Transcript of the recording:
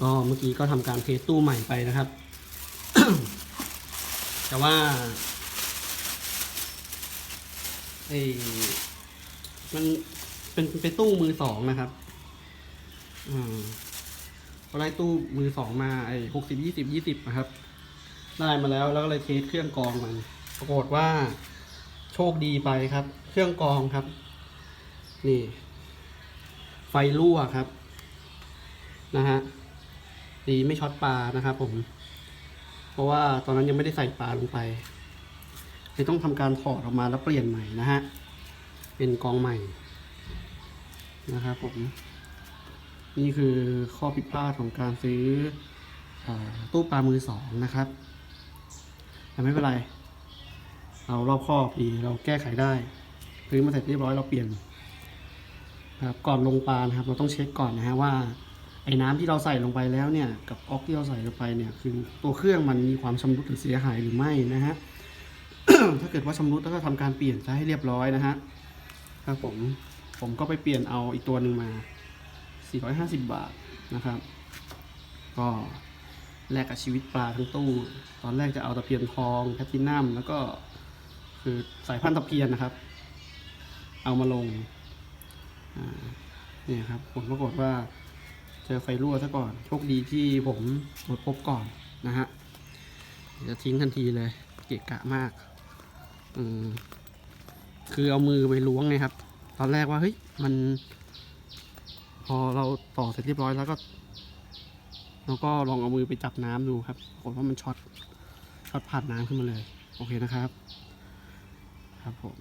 ก็เมื่อกี้ก็ทำการเทสตู้ใหม่ไปนะครับ แต่ว่าไอ้มันเป็นเป็นตู้มือสองนะครับอืมก็ได้ตู้มือสองมาไอ้หกสิบยี่สิบยี่สิบนะครับ ได้มาแล้วแล้วก็เลยเทสเครื่องกรองมันปรากฏว่าโชคดีไปครับ เครื่องกรองครับ นี่ ไฟรั่วครับ นะฮะ ดีไม่ช็อตปลานะครับผม เพราะว่าตอนนั้นยังไม่ได้ใส่ปลาลงไปเลยต้องทำการถอดออกมาแล้วเปลี่ยนใหม่นะฮะ เป็นกองใหม่นะครับผม นี่คือข้อผิดพลาดของการซื้ออตู้ปลามือสองนะครับแต่ไม่เป็นไร เรารอบครอบดีเราแก้ไขได้ซื้อมาเสร็จเรียบร้อยเราเปลี่ยนครับก่อนลงปลานะครับ เราต้องเช็คก่อนนะฮะว่า ไอ้น้ำที่เราใส่ลงไปแล้วเนี่ยกับก๊อกที่เราใส่ลงไปเนี่ยคือตัวเครื่องมันมีความชำรุดหรือเสียหายหรือไม่นะฮะถ้าเกิดว่าชำรุดแล้วก็ทำการเปลี่ยนซะให้เรียบร้อยนะฮะครับผมผมก็ไปเปลี่ยนเอาอีกตัวหนึ่งมา 450 บาทนะครับ ก็แลกกับชีวิตปลาทั้งตู้ ตอนแรกจะเอาตะเพียนทองแพลตินัมแล้วก็คือสายพันธุ์ตะเพียนนะครับ เอามาลงนี่ครับผลปรากฏว่า เจอไฟรั่วซะก่อน โชคดีที่ผมตรวจพบก่อนนะฮะจะทิ้งทันทีเลย เกะกะมาก อืมคือเอามือไปล้วงไงครับ ตอนแรกว่าเฮ้ยมัน พอเราต่อเสร็จเรียบร้อยแล้วก็เราก็ลองเอามือไปจับน้ำดูครับปรากฏว่ามันช็อตช็อตผ่านน้ำขึ้นมาเลย โอเคนะครับ ครับผม